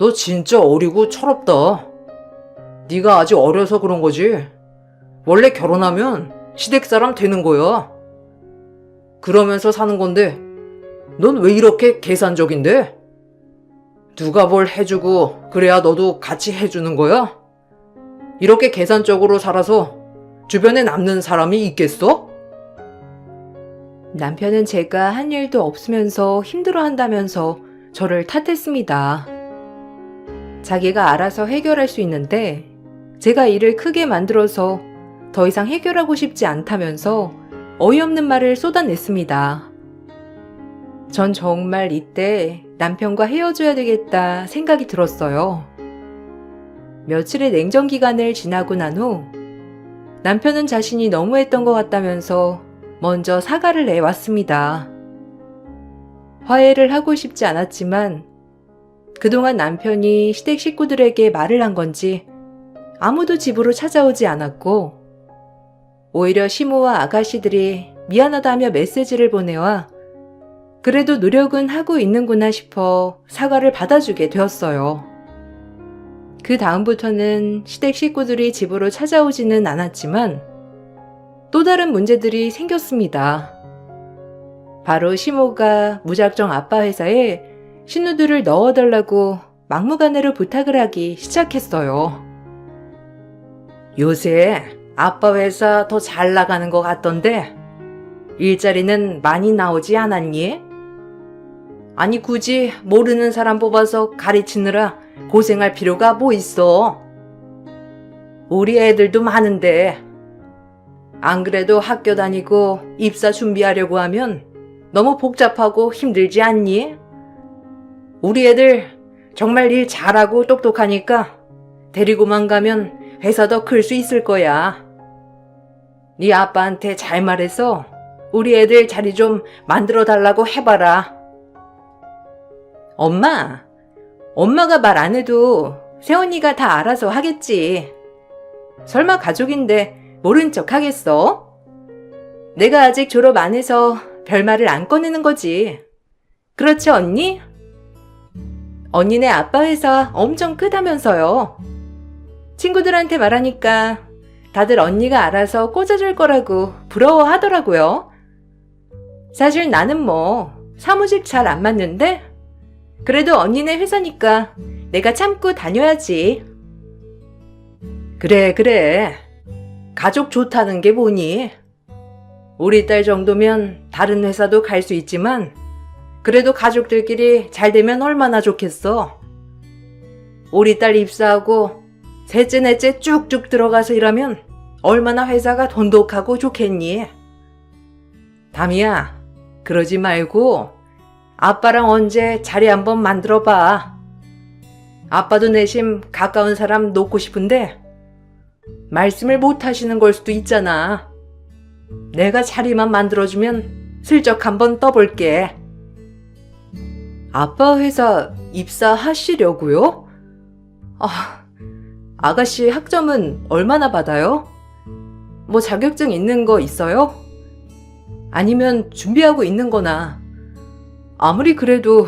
너 진짜 어리고 철없다. 네가 아직 어려서 그런 거지. 원래 결혼하면 시댁 사람 되는 거야. 그러면서 사는 건데, 넌 왜 이렇게 계산적인데? 누가 뭘 해주고, 그래야 너도 같이 해주는 거야? 이렇게 계산적으로 살아서 주변에 남는 사람이 있겠어? 남편은 제가 한 일도 없으면서 힘들어 한다면서 저를 탓했습니다. 자기가 알아서 해결할 수 있는데 제가 일을 크게 만들어서 더 이상 해결하고 싶지 않다면서 어이없는 말을 쏟아냈습니다. 전 정말 이때 남편과 헤어져야 되겠다 생각이 들었어요. 며칠의 냉전 기간을 지나고 난 후 남편은 자신이 너무했던 것 같다면서 먼저 사과를 내왔습니다. 화해를 하고 싶지 않았지만 그동안 남편이 시댁 식구들에게 말을 한 건지 아무도 집으로 찾아오지 않았고 오히려 시모와 아가씨들이 미안하다며 메시지를 보내와 그래도 노력은 하고 있는구나 싶어 사과를 받아주게 되었어요. 그 다음부터는 시댁 식구들이 집으로 찾아오지는 않았지만 또 다른 문제들이 생겼습니다. 바로 시모가 무작정 아빠 회사에 신우들을 넣어달라고 막무가내로 부탁을 하기 시작했어요. 요새 아빠 회사 더 잘 나가는 것 같던데, 일자리는 많이 나오지 않았니? 아니, 굳이 모르는 사람 뽑아서 가르치느라 고생할 필요가 뭐 있어? 우리 애들도 많은데, 안 그래도 학교 다니고 입사 준비하려고 하면 너무 복잡하고 힘들지 않니? 우리 애들 정말 일 잘하고 똑똑하니까 데리고만 가면 회사 더 클 수 있을 거야. 네 아빠한테 잘 말해서 우리 애들 자리 좀 만들어 달라고 해봐라. 엄마, 엄마가 말 안 해도 세원이가 다 알아서 하겠지. 설마 가족인데 모른 척 하겠어? 내가 아직 졸업 안 해서 별말을 안 꺼내는 거지. 그렇지, 언니? 언니네 아빠 회사 엄청 크다면서요. 친구들한테 말하니까 다들 언니가 알아서 꽂아줄 거라고 부러워하더라고요. 사실 나는 뭐 사무직 잘 안 맞는데 그래도 언니네 회사니까 내가 참고 다녀야지. 그래, 그래. 가족 좋다는 게 뭐니? 우리 딸 정도면 다른 회사도 갈 수 있지만, 그래도 가족들끼리 잘 되면 얼마나 좋겠어. 우리 딸 입사하고 셋째, 넷째 쭉쭉 들어가서 일하면 얼마나 회사가 돈독하고 좋겠니? 담이야, 그러지 말고 아빠랑 언제 자리 한번 만들어 봐. 아빠도 내심 가까운 사람 놓고 싶은데 말씀을 못 하시는 걸 수도 있잖아. 내가 자리만 만들어주면 슬쩍 한번 떠볼게. 아빠 회사 입사하시려고요? 아, 아가씨 학점은 얼마나 받아요? 뭐 자격증 있는 거 있어요? 아니면 준비하고 있는 거나. 아무리 그래도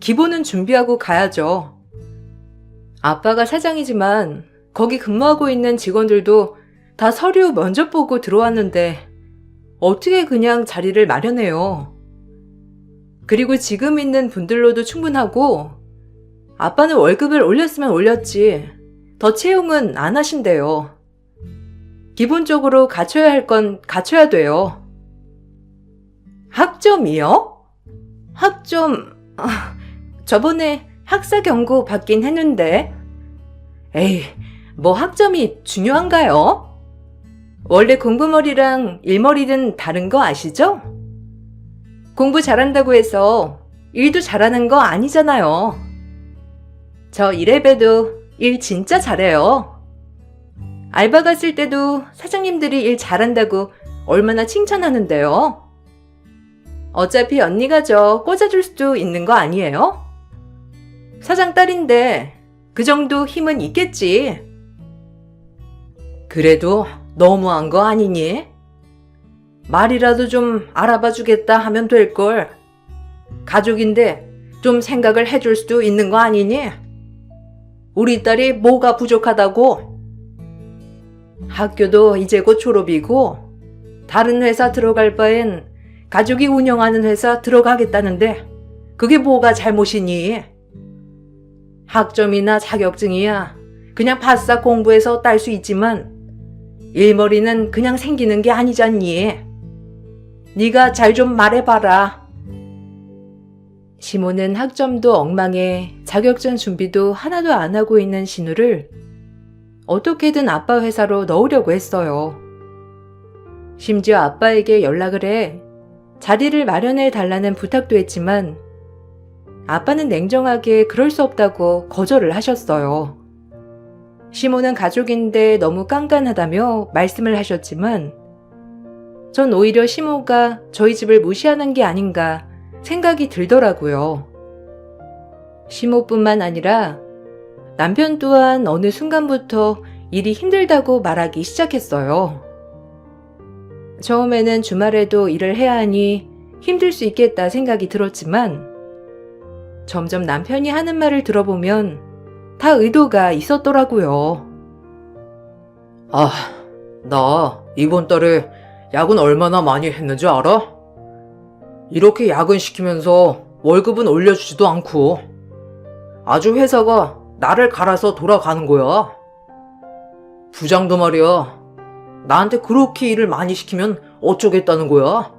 기본은 준비하고 가야죠. 아빠가 사장이지만 거기 근무하고 있는 직원들도 다 서류 면접 보고 들어왔는데 어떻게 그냥 자리를 마련해요? 그리고 지금 있는 분들로도 충분하고 아빠는 월급을 올렸으면 올렸지 더 채용은 안 하신대요. 기본적으로 갖춰야 할 건 갖춰야 돼요. 학점이요? 학점, 아, 저번에 학사 경고 받긴 했는데. 에이, 뭐 학점이 중요한가요? 원래 공부머리랑 일머리는 다른 거 아시죠? 공부 잘한다고 해서 일도 잘하는 거 아니잖아요. 저 이래봬도 일 진짜 잘해요. 알바 갔을 때도 사장님들이 일 잘한다고 얼마나 칭찬하는데요. 어차피 언니가 저 꽂아줄 수도 있는 거 아니에요? 사장 딸인데 그 정도 힘은 있겠지. 그래도 너무한 거 아니니? 말이라도 좀 알아봐 주겠다 하면 될걸. 가족인데 좀 생각을 해줄 수도 있는 거 아니니? 우리 딸이 뭐가 부족하다고? 학교도 이제 곧 졸업이고, 다른 회사 들어갈 바엔 가족이 운영하는 회사 들어가겠다는데, 그게 뭐가 잘못이니? 학점이나 자격증이야 그냥 바싹 공부해서 딸 수 있지만 일머리는 그냥 생기는 게 아니잖니. 네가 잘 좀 말해봐라. 시모는 학점도 엉망에 자격증 준비도 하나도 안 하고 있는 신우를 어떻게든 아빠 회사로 넣으려고 했어요. 심지어 아빠에게 연락을 해 자리를 마련해 달라는 부탁도 했지만 아빠는 냉정하게 그럴 수 없다고 거절을 하셨어요. 시모는 가족인데 너무 깐깐하다며 말씀을 하셨지만 전 오히려 시모가 저희 집을 무시하는 게 아닌가 생각이 들더라고요. 시모뿐만 아니라 남편 또한 어느 순간부터 일이 힘들다고 말하기 시작했어요. 처음에는 주말에도 일을 해야 하니 힘들 수 있겠다 생각이 들었지만 점점 남편이 하는 말을 들어보면 다 의도가 있었더라고요. 아, 나 이번 달에 야근 얼마나 많이 했는지 알아? 이렇게 야근 시키면서 월급은 올려주지도 않고 아주 회사가 나를 갈아서 돌아가는 거야. 부장도 말이야. 나한테 그렇게 일을 많이 시키면 어쩌겠다는 거야?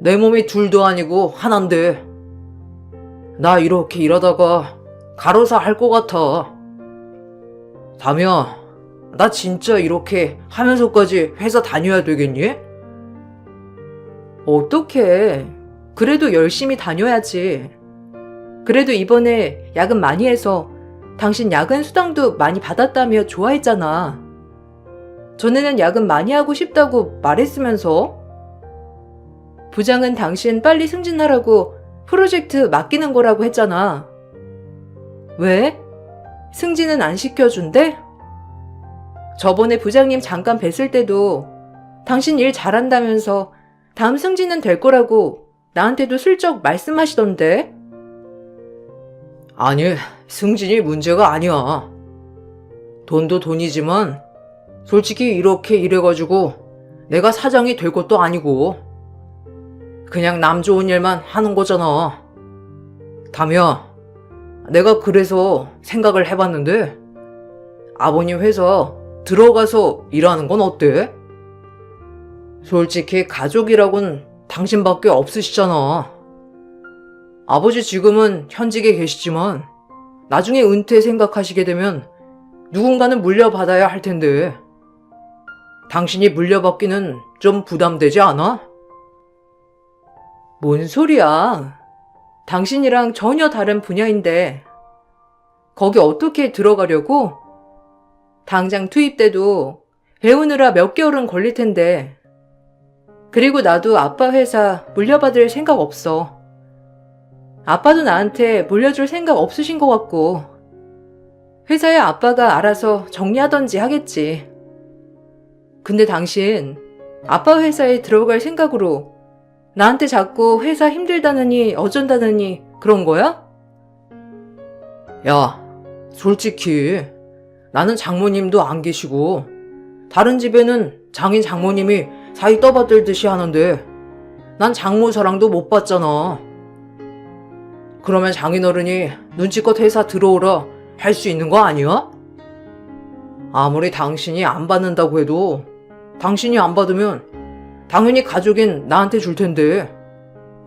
내 몸이 둘도 아니고 하나인데 나 이렇게 일하다가 가로사 할 것 같아. 다미야, 나 진짜 이렇게 하면서까지 회사 다녀야 되겠니? 어떡해. 그래도 열심히 다녀야지. 그래도 이번에 야근 많이 해서 당신 야근 수당도 많이 받았다며 좋아했잖아. 전에는 야근 많이 하고 싶다고 말했으면서. 부장은 당신 빨리 승진하라고 프로젝트 맡기는 거라고 했잖아. 왜? 승진은 안 시켜준대? 저번에 부장님 잠깐 뵀을 때도 당신 일 잘한다면서 다음 승진은 될 거라고 나한테도 슬쩍 말씀하시던데. 아니, 승진이 문제가 아니야. 돈도 돈이지만, 솔직히 이렇게 일해가지고 내가 사장이 될 것도 아니고, 그냥 남 좋은 일만 하는 거잖아. 다미야, 내가 그래서 생각을 해봤는데, 아버님 회사 들어가서 일하는 건 어때? 솔직히 가족이라곤 당신밖에 없으시잖아. 아버지 지금은 현직에 계시지만 나중에 은퇴 생각하시게 되면 누군가는 물려받아야 할 텐데 당신이 물려받기는 좀 부담되지 않아? 뭔 소리야. 당신이랑 전혀 다른 분야인데 거기 어떻게 들어가려고? 당장 투입 때도 배우느라 몇 개월은 걸릴 텐데. 그리고 나도 아빠 회사 물려받을 생각 없어. 아빠도 나한테 물려줄 생각 없으신 것 같고. 회사에 아빠가 알아서 정리하던지 하겠지. 근데 당신 아빠 회사에 들어갈 생각으로 나한테 자꾸 회사 힘들다느니 어쩐다느니 그런 거야? 야, 솔직히 나는 장모님도 안 계시고 다른 집에는 장인 장모님이 사이 떠받들듯이 하는데 난 장모 사랑도 못 받잖아. 그러면 장인어른이 눈치껏 회사 들어오라 할 수 있는 거 아니야? 아무리 당신이 안 받는다고 해도 당신이 안 받으면 당연히 가족인 나한테 줄 텐데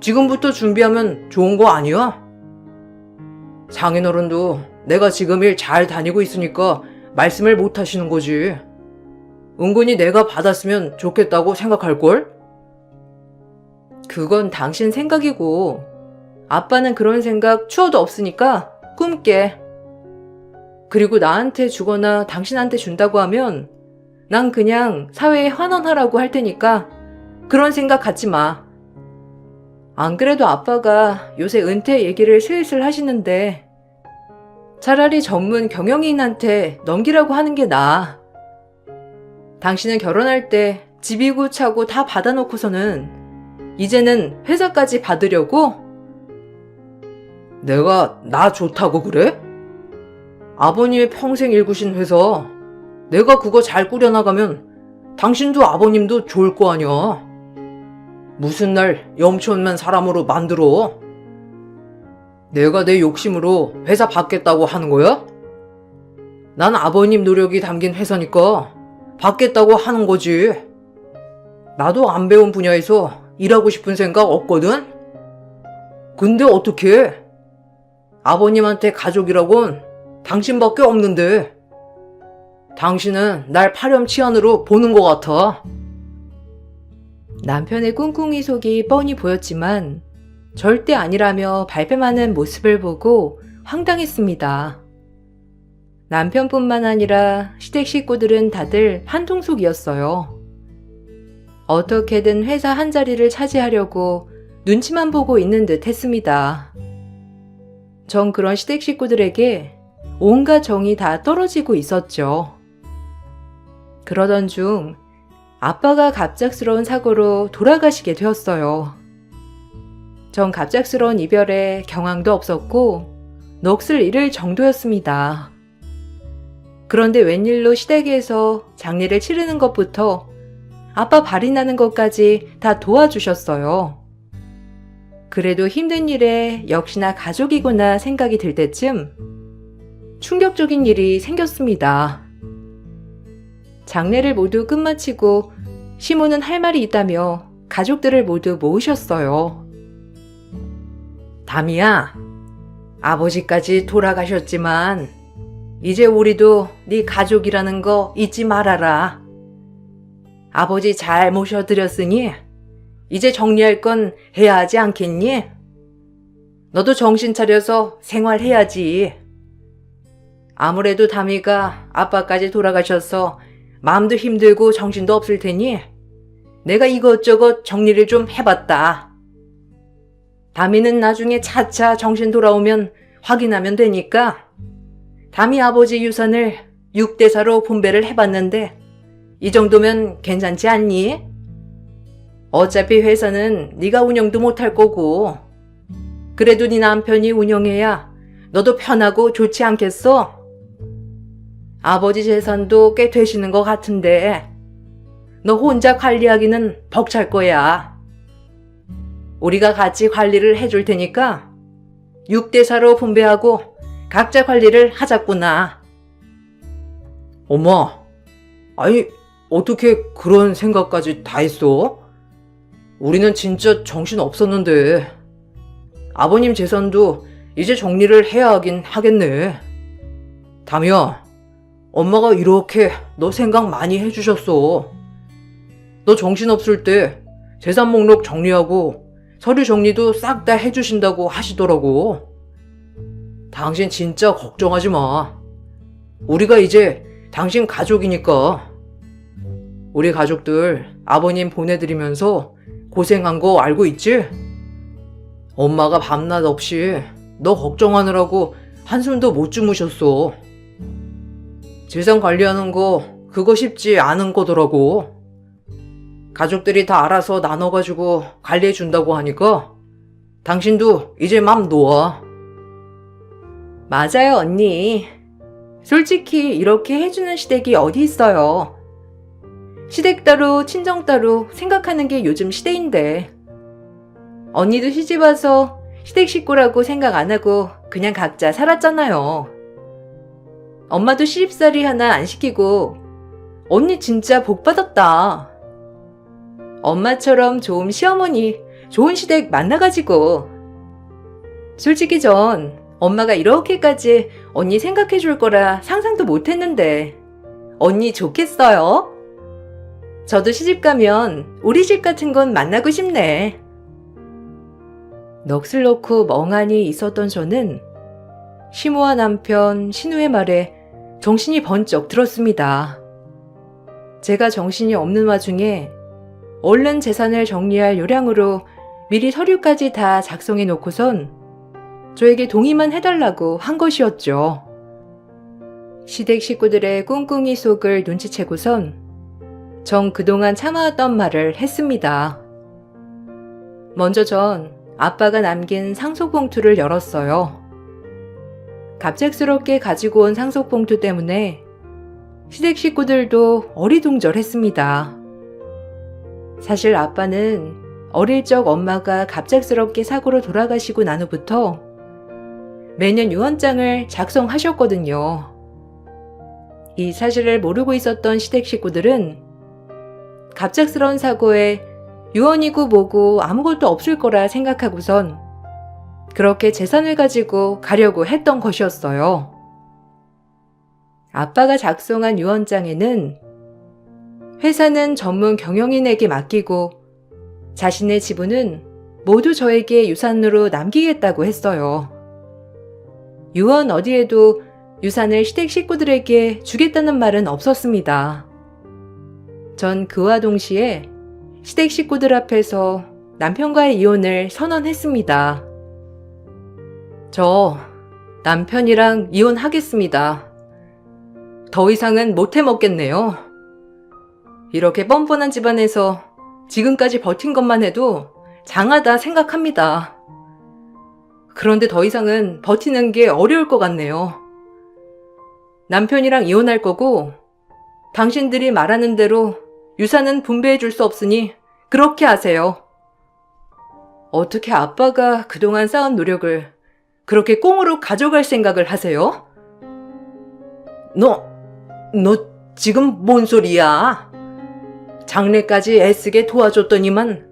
지금부터 준비하면 좋은 거 아니야? 장인어른도 내가 지금 일 잘 다니고 있으니까 말씀을 못 하시는 거지. 은근히 내가 받았으면 좋겠다고 생각할걸? 그건 당신 생각이고 아빠는 그런 생각 추워도 없으니까 꿈깨. 그리고 나한테 주거나 당신한테 준다고 하면 난 그냥 사회에 환원하라고 할 테니까 그런 생각 갖지 마. 안 그래도 아빠가 요새 은퇴 얘기를 슬슬 하시는데 차라리 전문 경영인한테 넘기라고 하는 게 나아. 당신은 결혼할 때 집이고 차고 다 받아놓고서는 이제는 회사까지 받으려고? 내가 나 좋다고 그래? 아버님이 평생 일구신 회사. 내가 그거 잘 꾸려나가면 당신도 아버님도 좋을 거 아니야. 무슨 날 염치 없는 사람으로 만들어? 내가 내 욕심으로 회사 받겠다고 하는 거야? 난 아버님 노력이 담긴 회사니까 받겠다고 하는 거지. 나도 안 배운 분야에서 일하고 싶은 생각 없거든? 근데 어떻게? 아버님한테 가족이라곤 당신밖에 없는데. 당신은 날 파렴치한으로 보는 것 같아. 남편의 꿍꿍이 속이 뻔히 보였지만 절대 아니라며 발뺌하는 모습을 보고 황당했습니다. 남편뿐만 아니라 시댁 식구들은 다들 한통속이었어요. 어떻게든 회사 한 자리를 차지하려고 눈치만 보고 있는 듯 했습니다. 전 그런 시댁 식구들에게 온갖 정이 다 떨어지고 있었죠. 그러던 중 아빠가 갑작스러운 사고로 돌아가시게 되었어요. 전 갑작스러운 이별에 경황도 없었고 넋을 잃을 정도였습니다. 그런데 웬일로 시댁에서 장례를 치르는 것부터 아빠 발이 나는 것까지 다 도와주셨어요. 그래도 힘든 일에 역시나 가족이구나 생각이 들 때쯤 충격적인 일이 생겼습니다. 장례를 모두 끝마치고 시모는 할 말이 있다며 가족들을 모두 모으셨어요. 담이야, 아버지까지 돌아가셨지만 이제 우리도 네 가족이라는 거 잊지 말아라. 아버지 잘 모셔드렸으니 이제 정리할 건 해야 하지 않겠니? 너도 정신 차려서 생활해야지. 아무래도 담이가 아빠까지 돌아가셔서 마음도 힘들고 정신도 없을 테니 내가 이것저것 정리를 좀 해봤다. 담이는 나중에 차차 정신 돌아오면 확인하면 되니까 담이 아버지 유산을 6대4로 분배를 해봤는데 이 정도면 괜찮지 않니? 어차피 회사는 네가 운영도 못할 거고 그래도 네 남편이 운영해야 너도 편하고 좋지 않겠어? 아버지 재산도 꽤 되시는 것 같은데 너 혼자 관리하기는 벅찰 거야. 우리가 같이 관리를 해줄 테니까 6대4로 분배하고 각자 관리를 하자꾸나. 엄마, 아니, 어떻게 그런 생각까지 다 했어? 우리는 진짜 정신 없었는데. 아버님 재산도 이제 정리를 해야 하긴 하겠네. 담이야, 엄마가 이렇게 너 생각 많이 해주셨어. 너 정신 없을 때 재산 목록 정리하고 서류 정리도 싹 다 해주신다고 하시더라고. 당신 진짜 걱정하지 마. 우리가 이제 당신 가족이니까. 우리 가족들 아버님 보내드리면서 고생한 거 알고 있지? 엄마가 밤낮 없이 너 걱정하느라고 한숨도 못 주무셨어. 재산 관리하는 거 그거 쉽지 않은 거더라고. 가족들이 다 알아서 나눠가지고 관리해 준다고 하니까 당신도 이제 맘 놓아. 맞아요, 언니. 솔직히 이렇게 해주는 시댁이 어디 있어요. 시댁 따로, 친정 따로 생각하는 게 요즘 시대인데. 언니도 시집 와서 시댁 식구라고 생각 안 하고 그냥 각자 살았잖아요. 엄마도 시집살이 하나 안 시키고 언니 진짜 복 받았다. 엄마처럼 좋은 시어머니, 좋은 시댁 만나가지고. 솔직히 전 엄마가 이렇게까지 언니 생각해 줄 거라 상상도 못 했는데. 언니 좋겠어요? 저도 시집 가면 우리 집 같은 건 만나고 싶네. 넋을 놓고 멍하니 있었던 저는 시모와 남편 신우의 말에 정신이 번쩍 들었습니다. 제가 정신이 없는 와중에 얼른 재산을 정리할 요량으로 미리 서류까지 다 작성해 놓고선 저에게 동의만 해달라고 한 것이었죠. 시댁 식구들의 꿍꿍이 속을 눈치채고선 전 그동안 참아왔던 말을 했습니다. 먼저 전 아빠가 남긴 상속봉투를 열었어요. 갑작스럽게 가지고 온 상속봉투 때문에 시댁 식구들도 어리둥절했습니다. 사실 아빠는 어릴 적 엄마가 갑작스럽게 사고로 돌아가시고 난 후부터 매년 유언장을 작성하셨거든요. 이 사실을 모르고 있었던 시댁 식구들은 갑작스러운 사고에 유언이고 뭐고 아무것도 없을 거라 생각하고선 그렇게 재산을 가지고 가려고 했던 것이었어요. 아빠가 작성한 유언장에는 회사는 전문 경영인에게 맡기고 자신의 지분은 모두 저에게 유산으로 남기겠다고 했어요. 유언 어디에도 유산을 시댁 식구들에게 주겠다는 말은 없었습니다. 전 그와 동시에 시댁 식구들 앞에서 남편과의 이혼을 선언했습니다. 저 남편이랑 이혼하겠습니다. 더 이상은 못 해 먹겠네요. 이렇게 뻔뻔한 집안에서 지금까지 버틴 것만 해도 장하다 생각합니다. 그런데 더 이상은 버티는 게 어려울 것 같네요. 남편이랑 이혼할 거고, 당신들이 말하는 대로 유산은 분배해 줄 수 없으니 그렇게 하세요. 어떻게 아빠가 그동안 쌓은 노력을 그렇게 꽁으로 가져갈 생각을 하세요? 너, 너 지금 뭔 소리야? 장래까지 애쓰게 도와줬더니만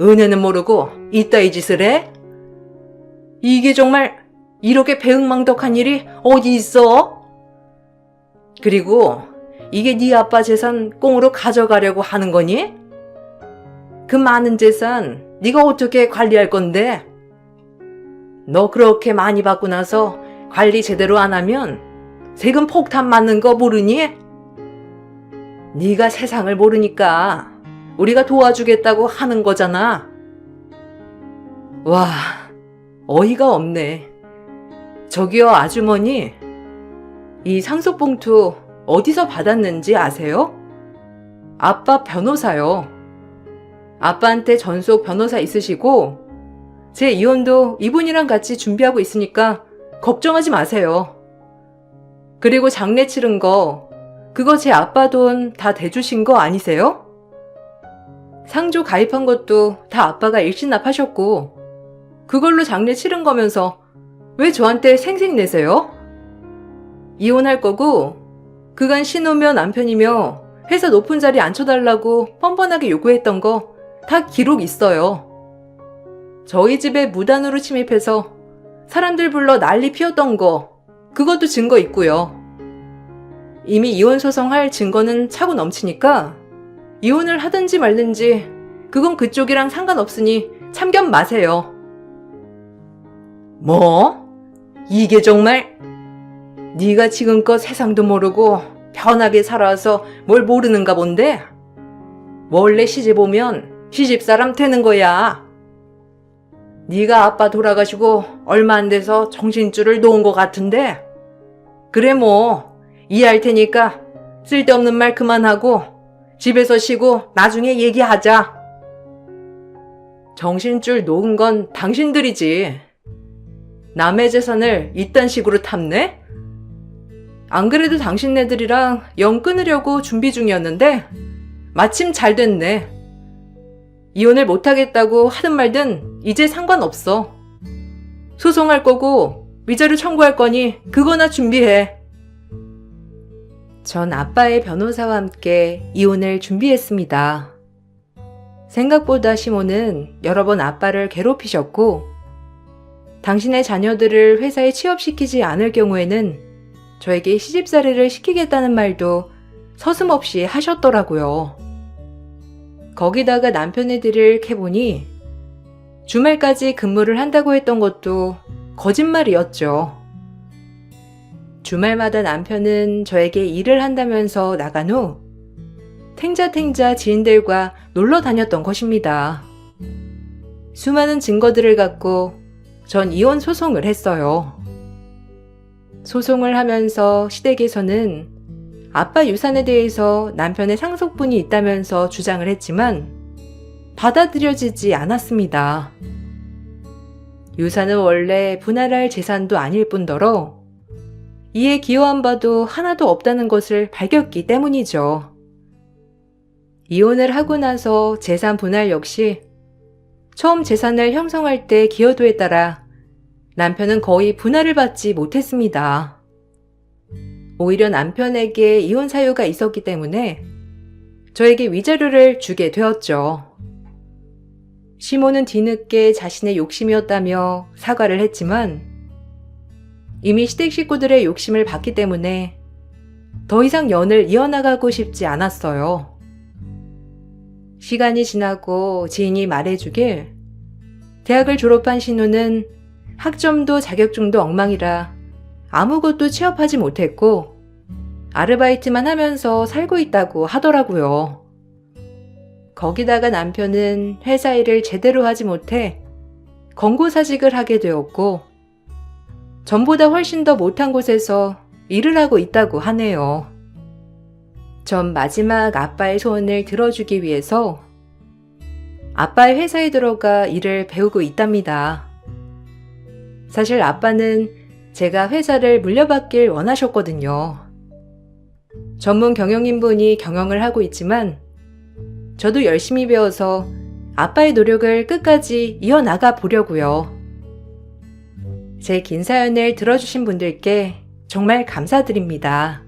은혜는 모르고 이따위 짓을 해? 이게 정말 이렇게 배응망덕한 일이 어디 있어? 그리고 이게 네 아빠 재산 꽁으로 가져가려고 하는 거니? 그 많은 재산 네가 어떻게 관리할 건데? 너 그렇게 많이 받고 나서 관리 제대로 안 하면 세금 폭탄 맞는 거 모르니? 네가 세상을 모르니까 우리가 도와주겠다고 하는 거잖아. 와, 어이가 없네. 저기요, 아주머니. 이 상속봉투 어디서 받았는지 아세요? 아빠 변호사요. 아빠한테 전속 변호사 있으시고, 제 이혼도 이분이랑 같이 준비하고 있으니까 걱정하지 마세요. 그리고 장례 치른 거, 그거 제 아빠 돈 다 대주신 거 아니세요? 상조 가입한 것도 다 아빠가 일신납하셨고, 그걸로 장례 치른 거면서 왜 저한테 생색 내세요? 이혼할 거고, 그간 신우며 남편이며 회사 높은 자리 앉혀달라고 뻔뻔하게 요구했던 거 다 기록 있어요. 저희 집에 무단으로 침입해서 사람들 불러 난리 피웠던 거, 그것도 증거 있고요. 이미 이혼 소송할 증거는 차고 넘치니까 이혼을 하든지 말든지 그건 그쪽이랑 상관없으니 참견 마세요. 뭐? 이게 정말 네가 지금껏 세상도 모르고 편하게 살아서 뭘 모르는가 본데? 원래 시집 오면 시집 사람 되는 거야. 네가 아빠 돌아가시고 얼마 안 돼서 정신줄을 놓은 것 같은데? 그래 뭐 이해할 테니까 쓸데없는 말 그만하고 집에서 쉬고 나중에 얘기하자. 정신줄 놓은 건 당신들이지. 남의 재산을 이딴 식으로 탐내? 안 그래도 당신네들이랑 영 끊으려고 준비 중이었는데 마침 잘 됐네. 이혼을 못하겠다고 하든 말든 이제 상관없어. 소송할 거고 위자료 청구할 거니 그거나 준비해. 전 아빠의 변호사와 함께 이혼을 준비했습니다. 생각보다 시모는 여러 번 아빠를 괴롭히셨고, 당신의 자녀들을 회사에 취업시키지 않을 경우에는 저에게 시집살이를 시키겠다는 말도 서슴없이 하셨더라고요. 거기다가 남편의 들을 캐보니 주말까지 근무를 한다고 했던 것도 거짓말이었죠. 주말마다 남편은 저에게 일을 한다면서 나간 후 탱자탱자 지인들과 놀러 다녔던 것입니다. 수많은 증거들을 갖고 전 이혼 소송을 했어요. 소송을 하면서 시댁에서는 아빠 유산에 대해서 남편의 상속분이 있다면서 주장을 했지만 받아들여지지 않았습니다. 유산은 원래 분할할 재산도 아닐 뿐더러 이에 기여한 바도 하나도 없다는 것을 밝혔기 때문이죠. 이혼을 하고 나서 재산 분할 역시 처음 재산을 형성할 때 기여도에 따라 남편은 거의 분할을 받지 못했습니다. 오히려 남편에게 이혼 사유가 있었기 때문에 저에게 위자료를 주게 되었죠. 시모는 뒤늦게 자신의 욕심이었다며 사과를 했지만 이미 시댁 식구들의 욕심을 봤기 때문에 더 이상 연을 이어나가고 싶지 않았어요. 시간이 지나고 지인이 말해주길 대학을 졸업한 신우는 학점도 자격증도 엉망이라 아무것도 취업하지 못했고 아르바이트만 하면서 살고 있다고 하더라고요. 거기다가 남편은 회사 일을 제대로 하지 못해 권고사직을 하게 되었고 전보다 훨씬 더 못한 곳에서 일을 하고 있다고 하네요. 전 마지막 아빠의 소원을 들어주기 위해서 아빠의 회사에 들어가 일을 배우고 있답니다. 사실 아빠는 제가 회사를 물려받길 원하셨거든요. 전문 경영인분이 경영을 하고 있지만 저도 열심히 배워서 아빠의 노력을 끝까지 이어나가 보려고요. 제 긴 사연을 들어주신 분들께 정말 감사드립니다.